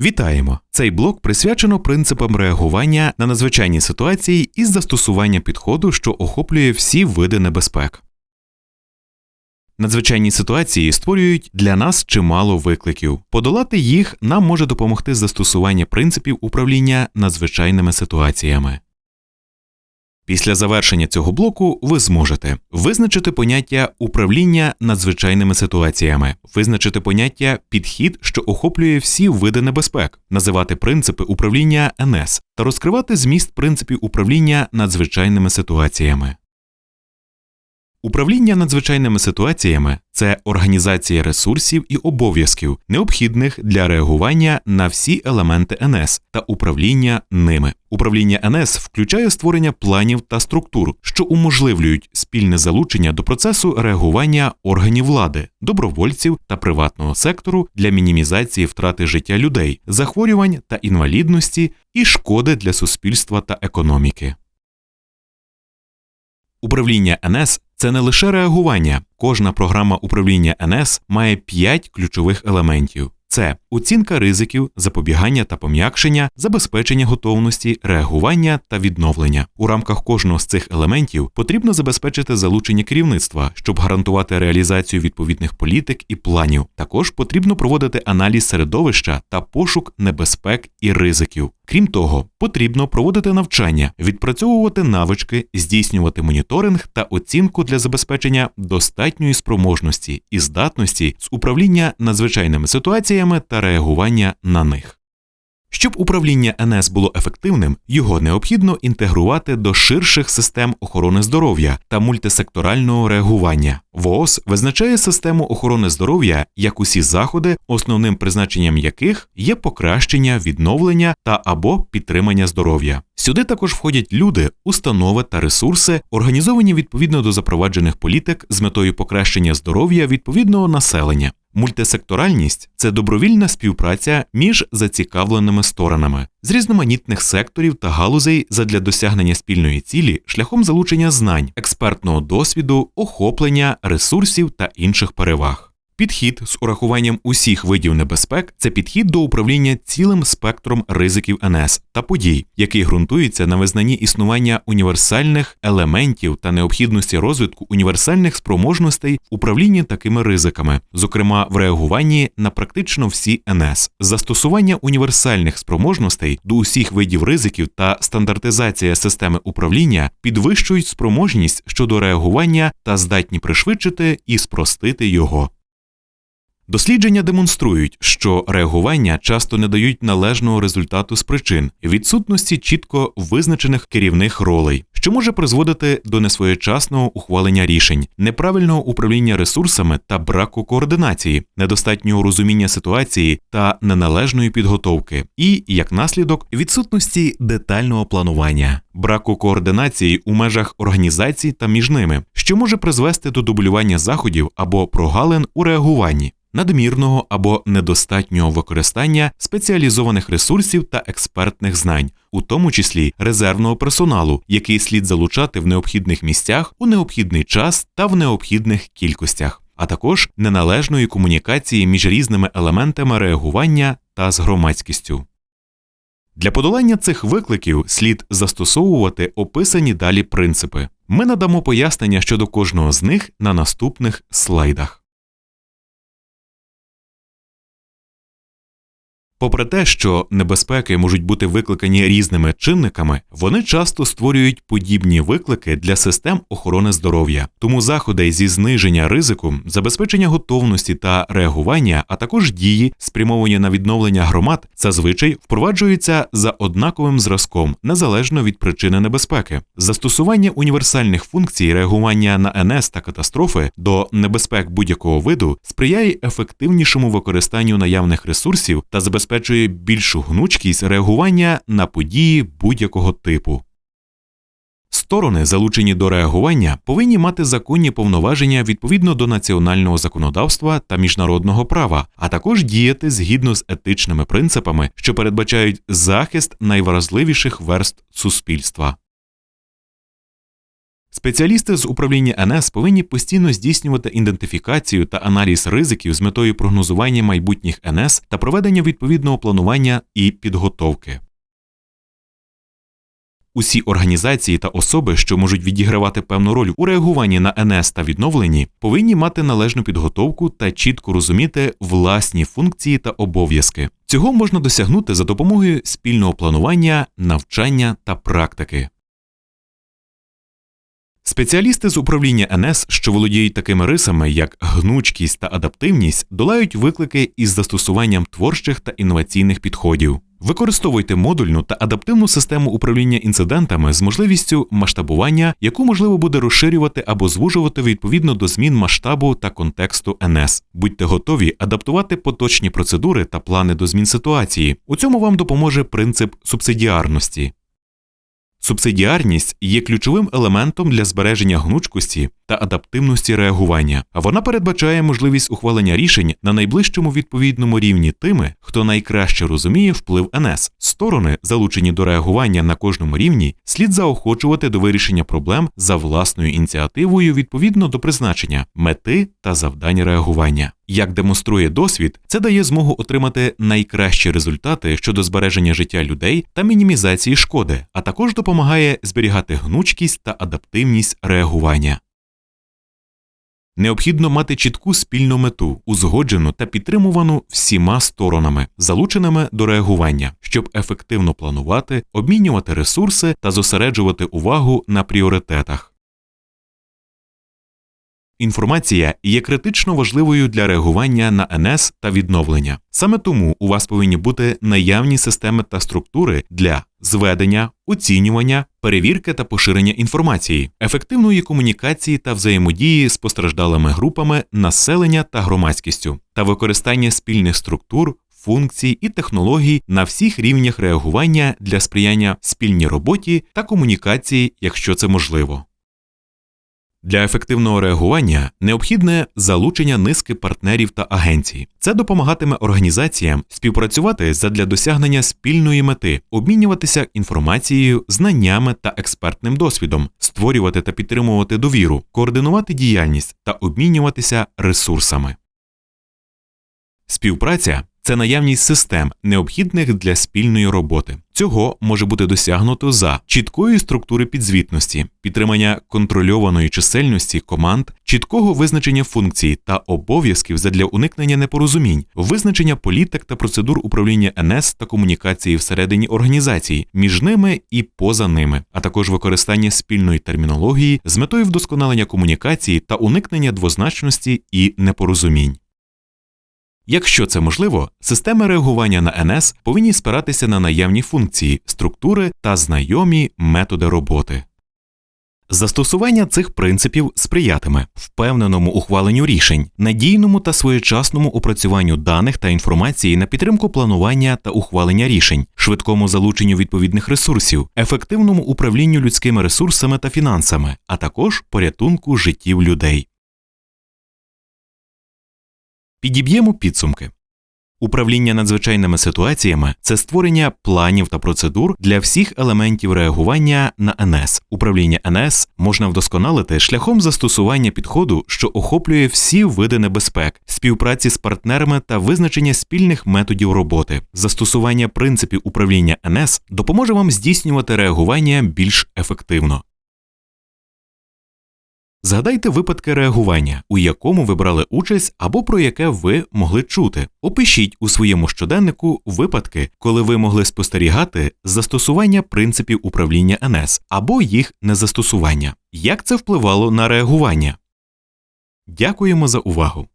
Вітаємо! Цей блок присвячено принципам реагування на надзвичайні ситуації із застосування підходу, що охоплює всі види небезпек. Надзвичайні ситуації створюють для нас чимало викликів. Подолати їх нам може допомогти застосування принципів управління надзвичайними ситуаціями. Після завершення цього блоку ви зможете визначити поняття управління надзвичайними ситуаціями, визначити поняття підхід, що охоплює всі види небезпек, називати принципи управління НС та розкривати зміст принципів управління надзвичайними ситуаціями. Управління надзвичайними ситуаціями це організація ресурсів і обов'язків, необхідних для реагування на всі елементи НС та управління ними. Управління НС включає створення планів та структур, що уможливлюють спільне залучення до процесу реагування органів влади, добровольців та приватного сектору для мінімізації втрати життя людей, захворювань та інвалідності і шкоди для суспільства та економіки. Управління НС це не лише реагування. Кожна програма управління НС має п'ять ключових елементів: це оцінка ризиків, запобігання та пом'якшення, забезпечення готовності, реагування та відновлення. У рамках кожного з цих елементів потрібно забезпечити залучення керівництва, щоб гарантувати реалізацію відповідних політик і планів. Також потрібно проводити аналіз середовища та пошук небезпек і ризиків. Крім того, потрібно проводити навчання, відпрацьовувати навички, здійснювати моніторинг та оцінку для забезпечення достатньої спроможності і здатності з управління надзвичайними ситуаціями та реагування на них. Щоб управління НС було ефективним, його необхідно інтегрувати до ширших систем охорони здоров'я та мультисекторального реагування. ВООЗ визначає систему охорони здоров'я як усі заходи, основним призначенням яких є покращення, відновлення та або підтримання здоров'я. Сюди також входять люди, установи та ресурси, організовані відповідно до запроваджених політик з метою покращення здоров'я відповідного населення. Мультисекторальність це добровільна співпраця між зацікавленими сторонами з різноманітних секторів та галузей задля досягнення спільної цілі шляхом залучення знань, експертного досвіду, охоплення, ресурсів та інших переваг. Підхід з урахуванням усіх видів небезпек це підхід до управління цілим спектром ризиків НС та подій, який ґрунтується на визнанні існування універсальних елементів та необхідності розвитку універсальних спроможностей в управлінні такими ризиками, зокрема в реагуванні на практично всі НС, застосування універсальних спроможностей до усіх видів ризиків та стандартизація системи управління підвищують спроможність щодо реагування та здатні пришвидшити і спростити його. Дослідження демонструють, що реагування часто не дають належного результату з причин відсутності чітко визначених керівних ролей, що може призводити до несвоєчасного ухвалення рішень, неправильного управління ресурсами та браку координації, недостатнього розуміння ситуації та неналежної підготовки, і як наслідок відсутності детального планування, браку координації у межах організацій та між ними, що може призвести до дублювання заходів або прогалин у реагуванні надмірного або недостатнього використання спеціалізованих ресурсів та експертних знань, у тому числі резервного персоналу, який слід залучати в необхідних місцях у необхідний час та в необхідних кількостях, а також неналежної комунікації між різними елементами реагування та з громадськістю. Для подолання цих викликів слід застосовувати описані далі принципи. Ми надамо пояснення щодо кожного з них на наступних слайдах. Попри те, що небезпеки можуть бути викликані різними чинниками, вони часто створюють подібні виклики для систем охорони здоров'я. Тому заходи зі зниження ризику, забезпечення готовності та реагування, а також дії, спрямовані на відновлення громад, зазвичай впроваджуються за однаковим зразком, незалежно від причини небезпеки. Застосування універсальних функцій реагування на НС та катастрофи до небезпек будь-якого виду сприяє ефективнішому використанню наявних ресурсів та забезпечення забезпечує більшу гнучкість реагування на події будь-якого типу. Сторони, залучені до реагування, повинні мати законні повноваження відповідно до національного законодавства та міжнародного права, а також діяти згідно з етичними принципами, що передбачають захист найвразливіших верст суспільства. Спеціалісти з управління НС повинні постійно здійснювати ідентифікацію та аналіз ризиків з метою прогнозування майбутніх НС та проведення відповідного планування і підготовки. Усі організації та особи, що можуть відігравати певну роль у реагуванні на НС та відновленні, повинні мати належну підготовку та чітко розуміти власні функції та обов'язки. Цього можна досягнути за допомогою спільного планування, навчання та практики. Спеціалісти з управління НС, що володіють такими рисами, як гнучкість та адаптивність, долають виклики із застосуванням творчих та інноваційних підходів. Використовуйте модульну та адаптивну систему управління інцидентами з можливістю масштабування, яку можливо буде розширювати або звужувати відповідно до змін масштабу та контексту НС. Будьте готові адаптувати поточні процедури та плани до змін ситуації. У цьому вам допоможе принцип субсидіарності. Субсидіарність є ключовим елементом для збереження гнучкості та адаптивності реагування, а вона передбачає можливість ухвалення рішень на найближчому відповідному рівні тими, хто найкраще розуміє вплив НС. Сторони, залучені до реагування на кожному рівні, слід заохочувати до вирішення проблем за власною ініціативою відповідно до призначення, мети та завдань реагування. Як демонструє досвід, це дає змогу отримати найкращі результати щодо збереження життя людей та мінімізації шкоди, а також допомагає зберігати гнучкість та адаптивність реагування. Необхідно мати чітку спільну мету, узгоджену та підтримувану всіма сторонами, залученими до реагування, щоб ефективно планувати, обмінювати ресурси та зосереджувати увагу на пріоритетах. Інформація є критично важливою для реагування на НС та відновлення. Саме тому у вас повинні бути наявні системи та структури для зведення, оцінювання, перевірки та поширення інформації, ефективної комунікації та взаємодії з постраждалими групами населення та громадськістю, та використання спільних структур. Функцій і технологій на всіх рівнях реагування для сприяння спільній роботі та комунікації, якщо це можливо. Для ефективного реагування необхідне залучення низки партнерів та агенцій. Це допомагатиме організаціям співпрацювати задля досягнення спільної мети, обмінюватися інформацією, знаннями та експертним досвідом, створювати та підтримувати довіру, координувати діяльність та обмінюватися ресурсами. Співпраця це наявність систем, необхідних для спільної роботи. Цього може бути досягнуто за чіткої структури підзвітності, підтримання контрольованої чисельності команд, чіткого визначення функцій та обов'язків задля уникнення непорозумінь, визначення політик та процедур управління НС та комунікації всередині організації між ними і поза ними, а також використання спільної термінології з метою вдосконалення комунікації та уникнення двозначності і непорозумінь. Якщо це можливо, системи реагування на НС повинні спиратися на наявні функції, структури та знайомі методи роботи. Застосування цих принципів сприятиме впевненому ухваленню рішень, надійному та своєчасному опрацюванню даних та інформації на підтримку планування та ухвалення рішень, швидкому залученню відповідних ресурсів, ефективному управлінню людськими ресурсами та фінансами, а також порятунку життів людей. Підіб'ємо підсумки. Управління надзвичайними ситуаціями це створення планів та процедур для всіх елементів реагування на НС. Управління НС можна вдосконалити шляхом застосування підходу, що охоплює всі види небезпек, співпраці з партнерами та визначення спільних методів роботи. Застосування принципів управління НС допоможе вам здійснювати реагування більш ефективно. Згадайте випадки реагування, у якому ви брали участь або про яке ви могли чути. Опишіть у своєму щоденнику випадки, коли ви могли спостерігати застосування принципів управління НС або їх незастосування. Як це впливало на реагування? Дякуємо за увагу!